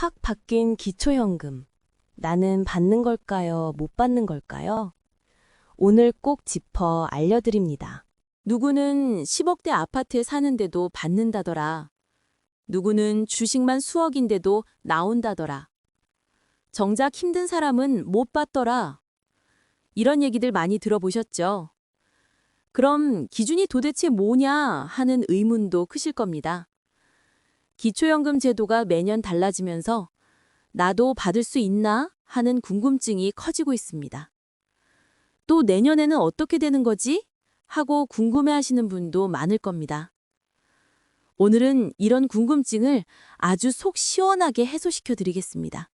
확 바뀐 기초연금. 나는 받는 걸까요? 못 받는 걸까요? 오늘 꼭 짚어 알려드립니다. 누구는 10억대 아파트에 사는데도 받는다더라. 누구는 주식만 수억인데도 나온다더라. 정작 힘든 사람은 못 받더라. 이런 얘기들 많이 들어보셨죠? 그럼 기준이 도대체 뭐냐 하는 의문도 크실 겁니다. 기초연금 제도가 매년 달라지면서 나도 받을 수 있나 하는 궁금증이 커지고 있습니다. 또 내년에는 어떻게 되는 거지? 하고 궁금해 하시는 분도 많을 겁니다. 오늘은 이런 궁금증을 아주 속 시원하게 해소시켜 드리겠습니다.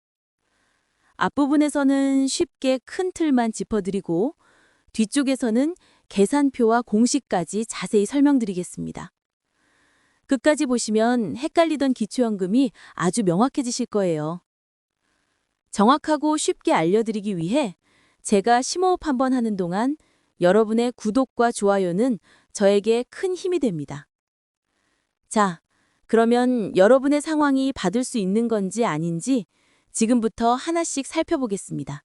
앞부분에서는 쉽게 큰 틀만 짚어드리고 뒤쪽에서는 계산표와 공식까지 자세히 설명드리겠습니다. 끝까지 보시면 헷갈리던 기초연금이 아주 명확해지실 거예요. 정확하고 쉽게 알려드리기 위해 제가 심호흡 한번 하는 동안 여러분의 구독과 좋아요는 저에게 큰 힘이 됩니다. 자, 그러면 여러분의 상황이 받을 수 있는 건지 아닌지 지금부터 하나씩 살펴보겠습니다.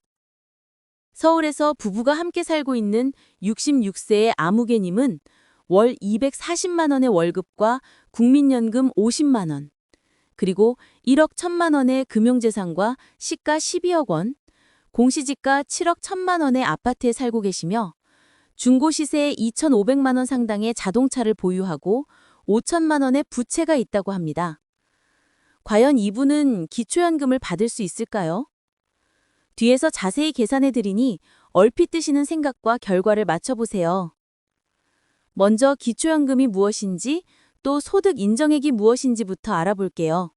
서울에서 부부가 함께 살고 있는 66세의 아무개님은 월 240만 원의 월급과 국민연금 50만 원, 그리고 1억 1천만 원의 금융재산과 시가 12억 원, 공시지가 7억 1천만 원의 아파트에 살고 계시며 중고시세 2,500만 원 상당의 자동차를 보유하고 5천만 원의 부채가 있다고 합니다. 과연 이분은 기초연금을 받을 수 있을까요? 뒤에서 자세히 계산해 드리니 얼핏 드시는 생각과 결과를 맞춰보세요. 먼저 기초연금이 무엇인지 또 소득 인정액이 무엇인지부터 알아볼게요.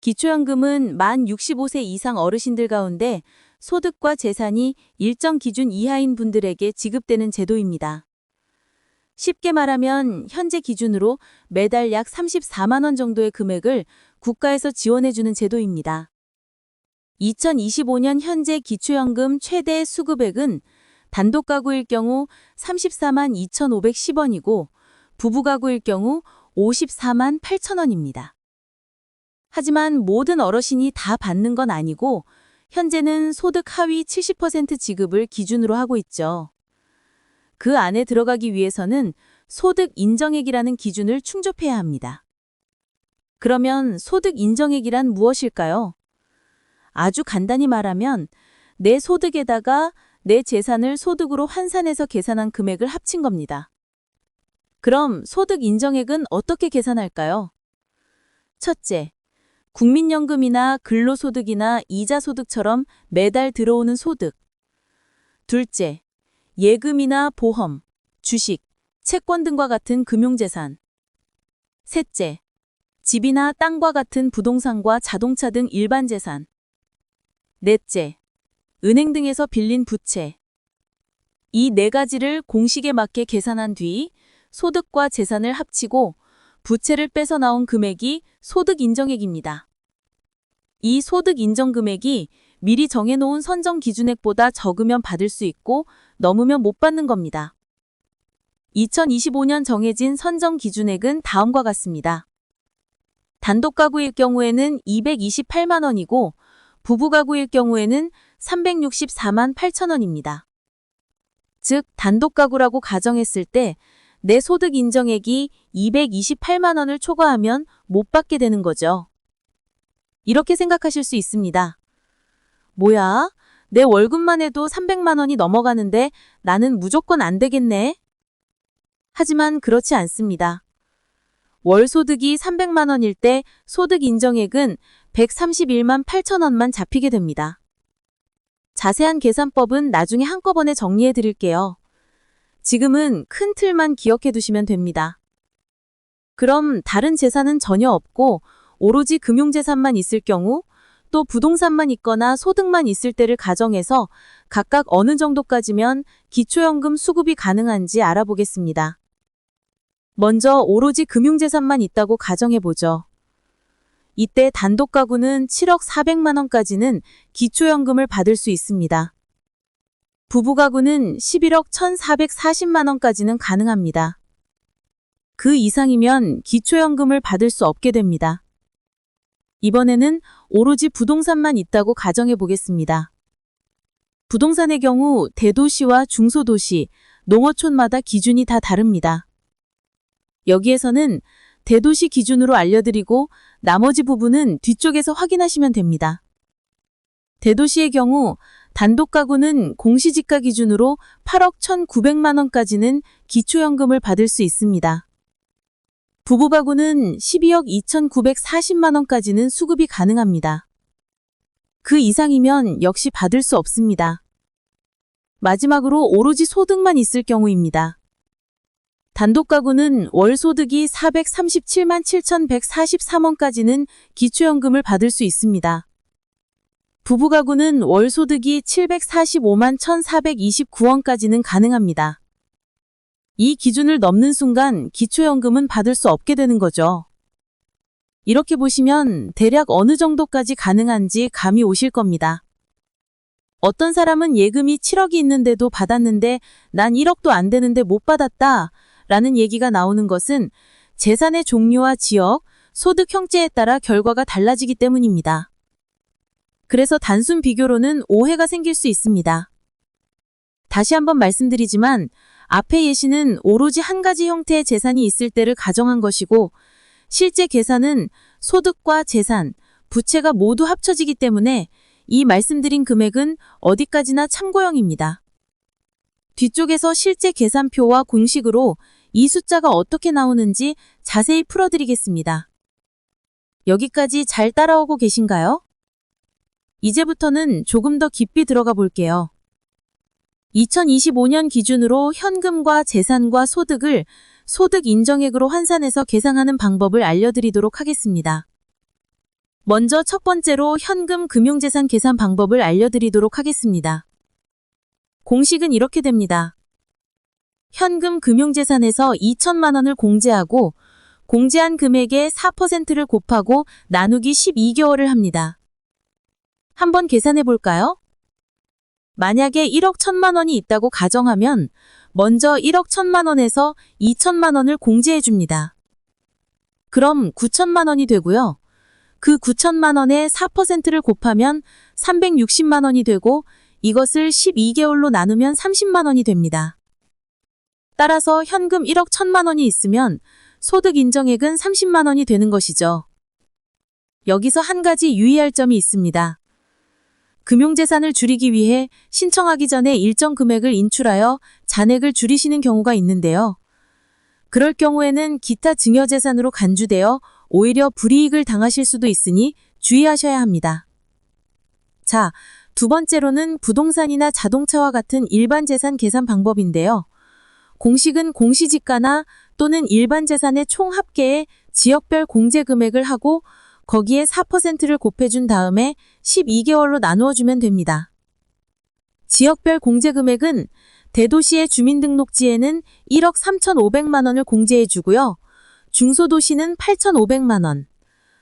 기초연금은 만 65세 이상 어르신들 가운데 소득과 재산이 일정 기준 이하인 분들에게 지급되는 제도입니다. 쉽게 말하면 현재 기준으로 매달 약 34만 원 정도의 금액을 국가에서 지원해주는 제도입니다. 2025년 현재 기초연금 최대 수급액은 단독 가구일 경우 34만 2,510원이고 부부 가구일 경우 54만 8천 원입니다. 하지만 모든 어르신이 다 받는 건 아니고 현재는 소득 하위 70% 지급을 기준으로 하고 있죠. 그 안에 들어가기 위해서는 소득 인정액이라는 기준을 충족해야 합니다. 그러면 소득 인정액이란 무엇일까요? 아주 간단히 말하면 내 소득에다가 내 재산을 소득으로 환산해서 계산한 금액을 합친 겁니다. 그럼 소득 인정액은 어떻게 계산할까요? 첫째, 국민연금이나 근로소득이나 이자소득처럼 매달 들어오는 소득. 둘째, 예금이나 보험, 주식, 채권 등과 같은 금융재산. 셋째, 집이나 땅과 같은 부동산과 자동차 등 일반 재산. 넷째, 은행 등에서 빌린 부채. 이 네 가지를 공식에 맞게 계산한 뒤 소득과 재산을 합치고 부채를 빼서 나온 금액이 소득 인정액입니다. 이 소득 인정 금액이 미리 정해놓은 선정 기준액보다 적으면 받을 수 있고 넘으면 못 받는 겁니다. 2025년 정해진 선정 기준액은 다음과 같습니다. 단독 가구일 경우에는 228만 원이고 부부 가구일 경우에는 364만 8천 원입니다. 즉 단독 가구라고 가정했을 때 내 소득 인정액이 228만 원을 초과하면 못 받게 되는 거죠. 이렇게 생각하실 수 있습니다. 뭐야? 내 월급만 해도 300만 원이 넘어가는데 나는 무조건 안 되겠네? 하지만 그렇지 않습니다. 월 소득이 300만 원일 때 소득 인정액은 131만 8천 원만 잡히게 됩니다. 자세한 계산법은 나중에 한꺼번에 정리해 드릴게요. 지금은 큰 틀만 기억해 두시면 됩니다. 그럼 다른 재산은 전혀 없고 오로지 금융재산만 있을 경우 또 부동산만 있거나 소득만 있을 때를 가정해서 각각 어느 정도까지면 기초연금 수급이 가능한지 알아보겠습니다. 먼저 오로지 금융재산만 있다고 가정해보죠. 이때 단독 가구는 7억 400만 원까지는 기초연금을 받을 수 있습니다. 부부 가구는 11억 1,440만 원까지는 가능합니다. 그 이상이면 기초연금을 받을 수 없게 됩니다. 이번에는 오로지 부동산만 있다고 가정해 보겠습니다. 부동산의 경우 대도시와 중소도시, 농어촌마다 기준이 다 다릅니다. 여기에서는 대도시 기준으로 알려드리고 나머지 부분은 뒤쪽에서 확인하시면 됩니다. 대도시의 경우 단독 가구는 공시지가 기준으로 8억 1,900만 원까지는 기초연금을 받을 수 있습니다. 부부 가구는 12억 2,940만 원까지는 수급이 가능합니다. 그 이상이면 역시 받을 수 없습니다. 마지막으로 오로지 소득만 있을 경우입니다. 단독 가구는 월 소득이 437만 7,143원까지는 기초연금을 받을 수 있습니다. 부부 가구는 월 소득이 745만 1,429원까지는 가능합니다. 이 기준을 넘는 순간 기초연금은 받을 수 없게 되는 거죠. 이렇게 보시면 대략 어느 정도까지 가능한지 감이 오실 겁니다. 어떤 사람은 예금이 7억이 있는데도 받았는데 난 1억도 안 되는데 못 받았다 라는 얘기가 나오는 것은 재산의 종류와 지역, 소득 형태에 따라 결과가 달라지기 때문입니다. 그래서 단순 비교로는 오해가 생길 수 있습니다. 다시 한번 말씀드리지만 앞의 예시는 오로지 한 가지 형태의 재산이 있을 때를 가정한 것이고 실제 계산은 소득과 재산, 부채가 모두 합쳐지기 때문에 이 말씀드린 금액은 어디까지나 참고형입니다. 뒤쪽에서 실제 계산표와 공식으로 이 숫자가 어떻게 나오는지 자세히 풀어드리겠습니다. 여기까지 잘 따라오고 계신가요? 이제부터는 조금 더 깊이 들어가 볼게요. 2025년 기준으로 현금과 재산과 소득을 소득 인정액으로 환산해서 계상하는 방법을 알려드리도록 하겠습니다. 먼저 첫 번째로 현금 금융재산 계산 방법을 알려드리도록 하겠습니다. 공식은 이렇게 됩니다. 현금 금융재산에서 2천만 원을 공제하고 공제한 금액의 4%를 곱하고 나누기 12개월을 합니다. 한번 계산해 볼까요? 만약에 1억 1천만 원이 있다고 가정하면 먼저 1억 1천만 원에서 2천만 원을 공제해 줍니다. 그럼 9천만 원이 되고요. 그 9천만 원에 4%를 곱하면 360만 원이 되고 이것을 12개월로 나누면 30만 원이 됩니다. 따라서 현금 1억 1천만 원이 있으면 소득 인정액은 30만 원이 되는 것이죠. 여기서 한 가지 유의할 점이 있습니다. 금융재산을 줄이기 위해 신청하기 전에 일정 금액을 인출하여 잔액을 줄이시는 경우가 있는데요. 그럴 경우에는 기타 증여재산으로 간주되어 오히려 불이익을 당하실 수도 있으니 주의하셔야 합니다. 자, 두 번째로는 부동산이나 자동차와 같은 일반 재산 계산 방법인데요. 공식은 공시지가나 또는 일반 재산의 총 합계에 지역별 공제 금액을 하고 거기에 4%를 곱해준 다음에 12개월로 나누어 주면 됩니다. 지역별 공제 금액은 대도시의 주민등록지에는 1억 3,500만 원을 공제해 주고요. 중소도시는 8,500만 원,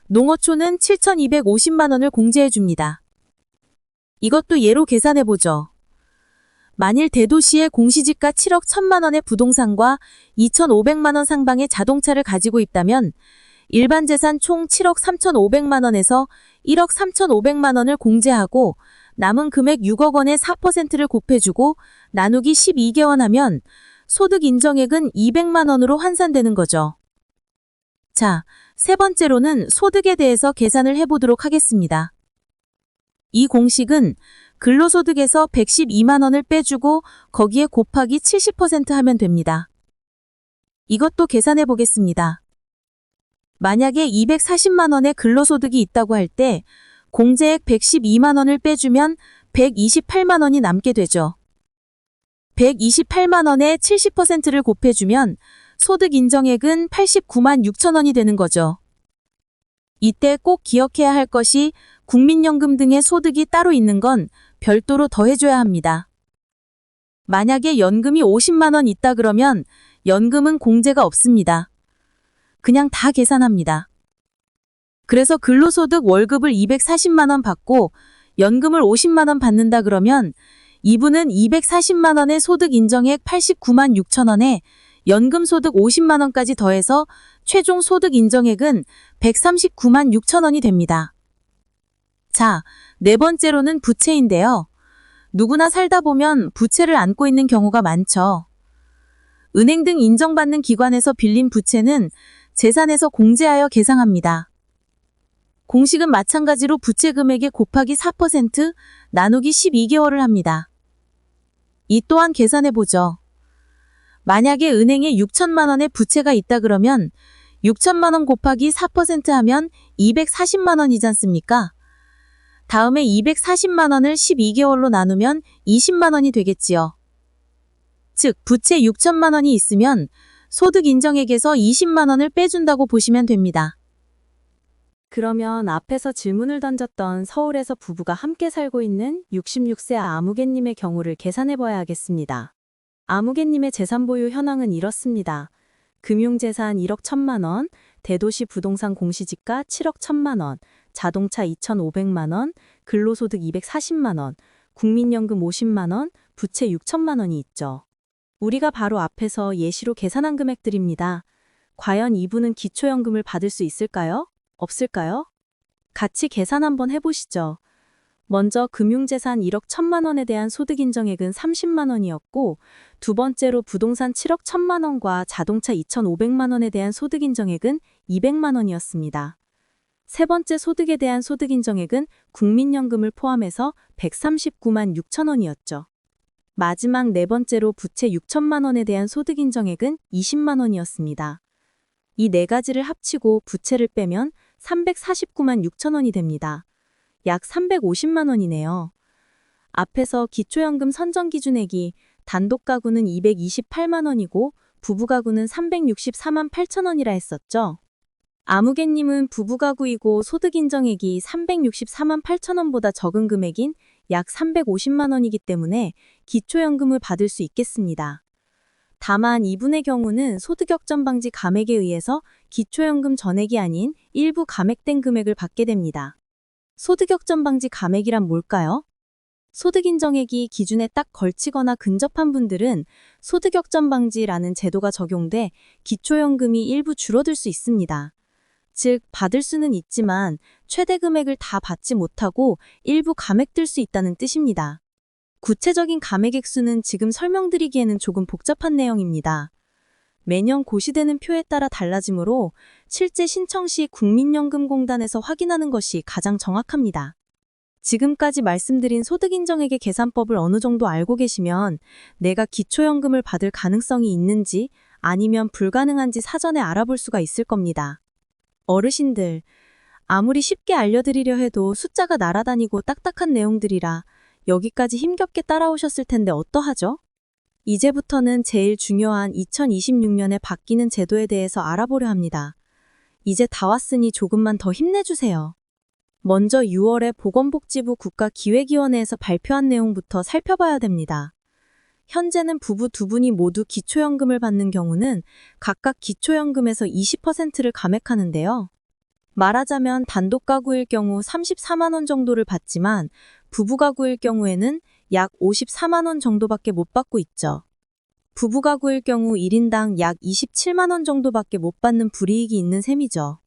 농어촌은 7,250만 원을 공제해 줍니다. 이것도 예로 계산해 보죠. 만일 대도시의 공시지가 7억 1천만 원의 부동산과 2,500만 원 상방의 자동차를 가지고 있다면 일반 재산 총 7억 3,500만 원에서 1억 3,500만 원을 공제하고 남은 금액 6억 원의 4%를 곱해주고 나누기 12개월 하면 소득 인정액은 200만 원으로 환산되는 거죠. 자, 세 번째로는 소득에 대해서 계산을 해보도록 하겠습니다. 이 공식은 근로소득에서 112만 원을 빼주고 거기에 곱하기 70% 하면 됩니다. 이것도 계산해 보겠습니다. 만약에 240만 원의 근로소득이 있다고 할 때 공제액 112만 원을 빼주면 128만 원이 남게 되죠. 128만 원에 70%를 곱해주면 소득 인정액은 89만 6천 원이 되는 거죠. 이때 꼭 기억해야 할 것이 국민연금 등의 소득이 따로 있는 건 별도로 더해줘야 합니다. 만약에 연금이 50만 원 있다 그러면 연금은 공제가 없습니다. 그냥 다 계산합니다. 그래서 근로소득 월급을 240만 원 받고 연금을 50만 원 받는다 그러면 이분은 240만 원의 소득 인정액 89만 6천 원에 연금 소득 50만 원까지 더해서 최종 소득 인정액은 139만 6천 원이 됩니다. 자, 네 번째로는 부채인데요. 누구나 살다 보면 부채를 안고 있는 경우가 많죠. 은행 등 인정받는 기관에서 빌린 부채는 재산에서 공제하여 계상합니다. 공식은 마찬가지로 부채 금액의 곱하기 4% 나누기 12개월을 합니다. 이 또한 계산해 보죠. 만약에 은행에 6천만 원의 부채가 있다 그러면 6천만 원 곱하기 4% 하면 240만 원이지 않습니까? 다음에 240만 원을 12개월로 나누면 20만 원이 되겠지요. 즉, 부채 6천만 원이 있으면 소득 인정액에서 20만 원을 빼준다고 보시면 됩니다. 그러면 앞에서 질문을 던졌던 서울에서 부부가 함께 살고 있는 66세 아무개님의 경우를 계산해 봐야 하겠습니다. 아무개님의 재산 보유 현황은 이렇습니다. 금융재산 1억 1천만 원, 대도시 부동산 공시지가 7억 1천만 원, 자동차 2,500만 원, 근로소득 240만 원, 국민연금 50만 원, 부채 6천만 원이 있죠. 우리가 바로 앞에서 예시로 계산한 금액들입니다. 과연 이분은 기초연금을 받을 수 있을까요? 없을까요? 같이 계산 한번 해보시죠. 먼저 금융재산 1억 1천만 원에 대한 소득 인정액은 30만 원이었고, 두 번째로 부동산 7억 1천만 원과 자동차 2,500만 원에 대한 소득 인정액은 200만 원이었습니다. 세 번째 소득에 대한 소득 인정액은 국민연금을 포함해서 139만 6천 원이었죠. 마지막 네 번째로 부채 6천만 원에 대한 소득 인정액은 20만 원이었습니다. 이 네 가지를 합치고 부채를 빼면 349만 6천 원이 됩니다. 약 350만 원이네요. 앞에서 기초연금 선정 기준액이 단독 가구는 228만 원이고 부부 가구는 364만 8천 원이라 했었죠. 아무개님은 부부 가구이고 소득 인정액이 364만 8천 원보다 적은 금액인 약 350만 원이기 때문에 기초연금을 받을 수 있겠습니다. 다만 이분의 경우는 소득역전 방지 감액에 의해서 기초연금 전액이 아닌 일부 감액된 금액을 받게 됩니다. 소득역전 방지 감액이란 뭘까요? 소득인정액이 기준에 딱 걸치거나 근접한 분들은 소득역전 방지라는 제도가 적용돼 기초연금이 일부 줄어들 수 있습니다. 즉, 받을 수는 있지만 최대 금액을 다 받지 못하고 일부 감액될 수 있다는 뜻입니다. 구체적인 감액 액수는 지금 설명드리기에는 조금 복잡한 내용입니다. 매년 고시되는 표에 따라 달라지므로 실제 신청 시 국민연금공단에서 확인하는 것이 가장 정확합니다. 지금까지 말씀드린 소득인정액의 계산법을 어느 정도 알고 계시면 내가 기초연금을 받을 가능성이 있는지 아니면 불가능한지 사전에 알아볼 수가 있을 겁니다. 어르신들, 아무리 쉽게 알려드리려 해도 숫자가 날아다니고 딱딱한 내용들이라 여기까지 힘겹게 따라오셨을 텐데 어떠하죠? 이제부터는 제일 중요한 2026년에 바뀌는 제도에 대해서 알아보려 합니다. 이제 다 왔으니 조금만 더 힘내주세요. 먼저 6월에 보건복지부 국가기획위원회에서 발표한 내용부터 살펴봐야 됩니다. 현재는 부부 두 분이 모두 기초연금을 받는 경우는 각각 기초연금에서 20%를 감액하는데요. 말하자면 단독 가구일 경우 34만 원 정도를 받지만 부부 가구일 경우에는 약 54만 원 정도밖에 못 받고 있죠. 부부 가구일 경우 1인당 약 27만 원 정도밖에 못 받는 불이익이 있는 셈이죠.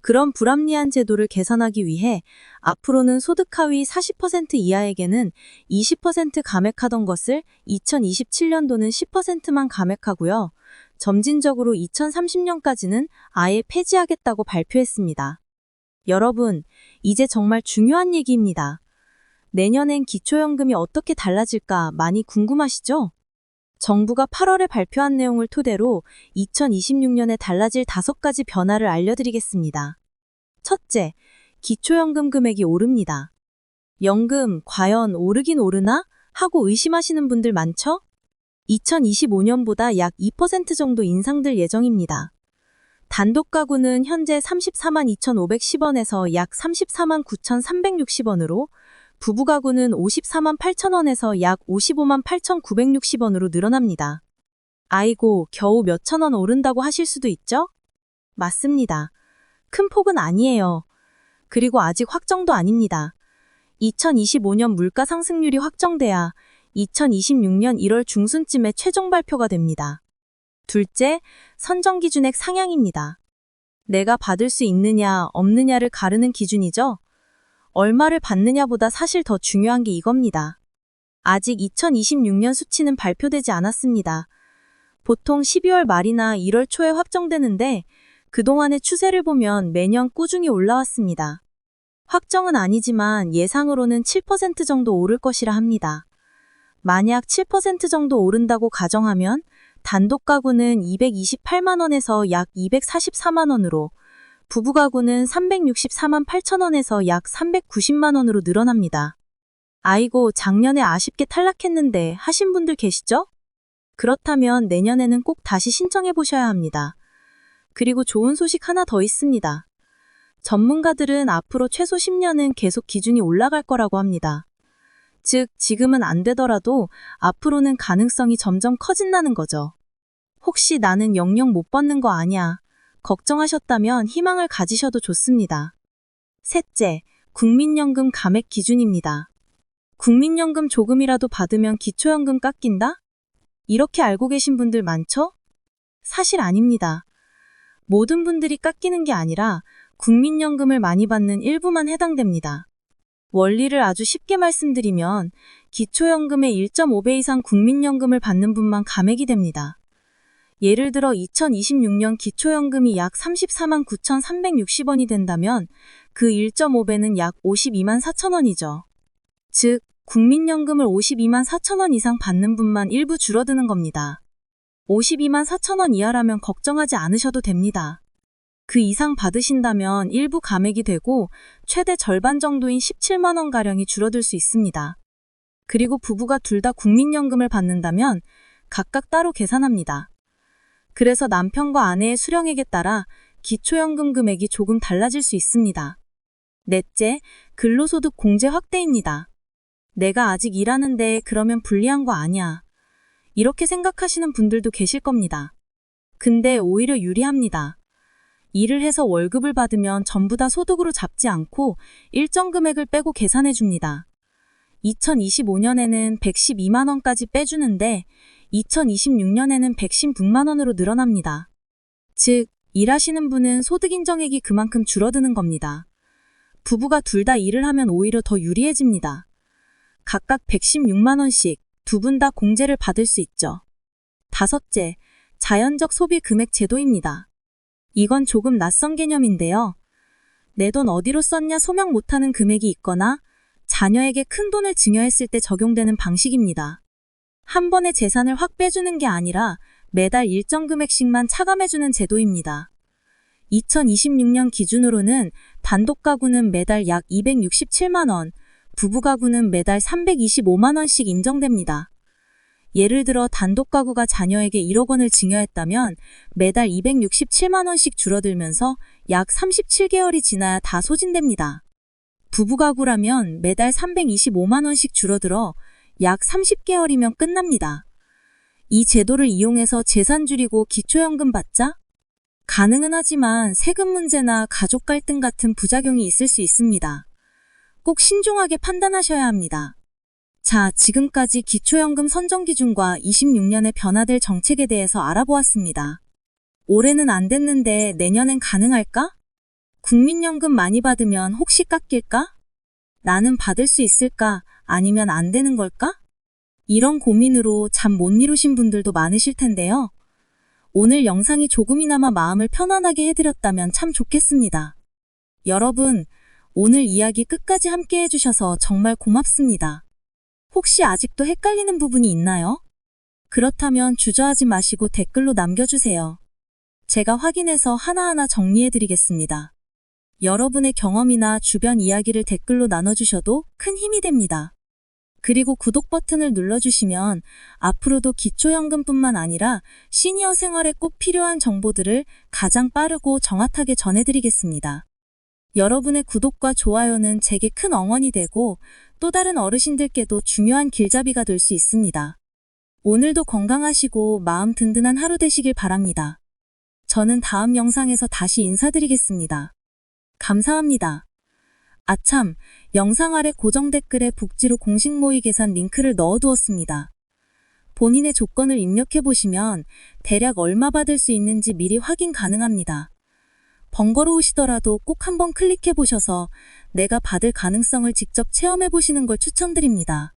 그런 불합리한 제도를 개선하기 위해 앞으로는 소득 하위 40% 이하에게는 20% 감액하던 것을 2027년도는 10%만 감액하고요. 점진적으로 2030년까지는 아예 폐지하겠다고 발표했습니다. 여러분, 이제 정말 중요한 얘기입니다. 내년엔 기초연금이 어떻게 달라질까 많이 궁금하시죠? 정부가 8월에 발표한 내용을 토대로 2026년에 달라질 다섯 가지 변화를 알려드리겠습니다. 첫째, 기초연금 금액이 오릅니다. 연금 과연 오르긴 오르나? 하고 의심하시는 분들 많죠? 2025년보다 약 2% 정도 인상될 예정입니다. 단독 가구는 현재 34만 2,510원에서 약 34만 9,360원으로 부부 가구는 54만 8천원에서 약 55만 8,960원으로 늘어납니다. 아이고, 겨우 몇천 원 오른다고 하실 수도 있죠? 맞습니다. 큰 폭은 아니에요. 그리고 아직 확정도 아닙니다. 2025년 물가 상승률이 확정돼야 2026년 1월 중순쯤에 최종 발표가 됩니다. 둘째, 선정 기준액 상향입니다. 내가 받을 수 있느냐, 없느냐를 가르는 기준이죠. 얼마를 받느냐보다 사실 더 중요한 게 이겁니다. 아직 2026년 수치는 발표되지 않았습니다. 보통 12월 말이나 1월 초에 확정되는데 그동안의 추세를 보면 매년 꾸준히 올라왔습니다. 확정은 아니지만 예상으로는 7% 정도 오를 것이라 합니다. 만약 7% 정도 오른다고 가정하면 단독 가구는 228만 원에서 약 244만 원으로 부부 가구는 364만 8천 원에서 약 390만 원으로 늘어납니다. 아이고, 작년에 아쉽게 탈락했는데 하신 분들 계시죠? 그렇다면 내년에는 꼭 다시 신청해 보셔야 합니다. 그리고 좋은 소식 하나 더 있습니다. 전문가들은 앞으로 최소 10년은 계속 기준이 올라갈 거라고 합니다. 즉, 지금은 안 되더라도 앞으로는 가능성이 점점 커진다는 거죠. 혹시 나는 영영 못 받는 거 아니야. 걱정하셨다면 희망을 가지셔도 좋습니다. 셋째, 국민연금 감액 기준입니다. 국민연금 조금이라도 받으면 기초연금 깎인다? 이렇게 알고 계신 분들 많죠? 사실 아닙니다. 모든 분들이 깎이는 게 아니라 국민연금을 많이 받는 일부만 해당됩니다. 원리를 아주 쉽게 말씀드리면 기초연금의 1.5배 이상 국민연금을 받는 분만 감액이 됩니다. 예를 들어 2026년 기초연금이 약 34만 9,360원이 된다면 그 1.5배는 약 52만 4천 원이죠. 즉, 국민연금을 52만 4천 원 이상 받는 분만 일부 줄어드는 겁니다. 52만 4천 원 이하라면 걱정하지 않으셔도 됩니다. 그 이상 받으신다면 일부 감액이 되고 최대 절반 정도인 17만 원가량이 줄어들 수 있습니다. 그리고 부부가 둘 다 국민연금을 받는다면 각각 따로 계산합니다. 그래서 남편과 아내의 수령액에 따라 기초연금 금액이 조금 달라질 수 있습니다. 넷째, 근로소득 공제 확대입니다. 내가 아직 일하는데 그러면 불리한 거 아니야. 이렇게 생각하시는 분들도 계실 겁니다. 근데 오히려 유리합니다. 일을 해서 월급을 받으면 전부 다 소득으로 잡지 않고 일정 금액을 빼고 계산해 줍니다. 2025년에는 112만 원까지 빼주는데 2026년에는 116만 원으로 늘어납니다. 즉, 일하시는 분은 소득 인정액이 그만큼 줄어드는 겁니다. 부부가 둘 다 일을 하면 오히려 더 유리해집니다. 각각 116만 원씩 두 분 다 공제를 받을 수 있죠. 다섯째, 자연적 소비 금액 제도입니다. 이건 조금 낯선 개념인데요. 내 돈 어디로 썼냐 소명 못하는 금액이 있거나 자녀에게 큰 돈을 증여했을 때 적용되는 방식입니다. 한 번에 재산을 확 빼주는 게 아니라 매달 일정 금액씩만 차감해주는 제도입니다. 2026년 기준으로는 단독 가구는 매달 약 267만원, 부부 가구는 매달 325만원씩 인정됩니다. 예를 들어 단독 가구가 자녀에게 1억 원을 증여했다면 매달 267만원씩 줄어들면서 약 37개월이 지나야 다 소진됩니다. 부부 가구라면 매달 325만원씩 줄어들어 약 30개월이면 끝납니다. 이 제도를 이용해서 재산 줄이고 기초연금 받자? 가능은 하지만 세금 문제나 가족 갈등 같은 부작용이 있을 수 있습니다. 꼭 신중하게 판단하셔야 합니다. 자, 지금까지 기초연금 선정 기준과 26년에 변화될 정책에 대해서 알아보았습니다. 올해는 안 됐는데 내년엔 가능할까? 국민연금 많이 받으면 혹시 깎일까? 나는 받을 수 있을까? 아니면 안 되는 걸까? 이런 고민으로 잠 못 이루신 분들도 많으실 텐데요. 오늘 영상이 조금이나마 마음을 편안하게 해드렸다면 참 좋겠습니다. 여러분, 오늘 이야기 끝까지 함께 해주셔서 정말 고맙습니다. 혹시 아직도 헷갈리는 부분이 있나요? 그렇다면 주저하지 마시고 댓글로 남겨주세요. 제가 확인해서 하나하나 정리해드리겠습니다. 여러분의 경험이나 주변 이야기를 댓글로 나눠주셔도 큰 힘이 됩니다. 그리고 구독 버튼을 눌러주시면 앞으로도 기초연금뿐만 아니라 시니어 생활에 꼭 필요한 정보들을 가장 빠르고 정확하게 전해드리겠습니다. 여러분의 구독과 좋아요는 제게 큰 응원이 되고 또 다른 어르신들께도 중요한 길잡이가 될 수 있습니다. 오늘도 건강하시고 마음 든든한 하루 되시길 바랍니다. 저는 다음 영상에서 다시 인사드리겠습니다. 감사합니다. 아참, 영상 아래 고정 댓글에 북지로 공식 모의 계산 링크를 넣어두었습니다. 본인의 조건을 입력해보시면 대략 얼마 받을 수 있는지 미리 확인 가능합니다. 번거로우시더라도 꼭 한번 클릭해 보셔서 내가 받을 가능성을 직접 체험해 보시는 걸 추천드립니다.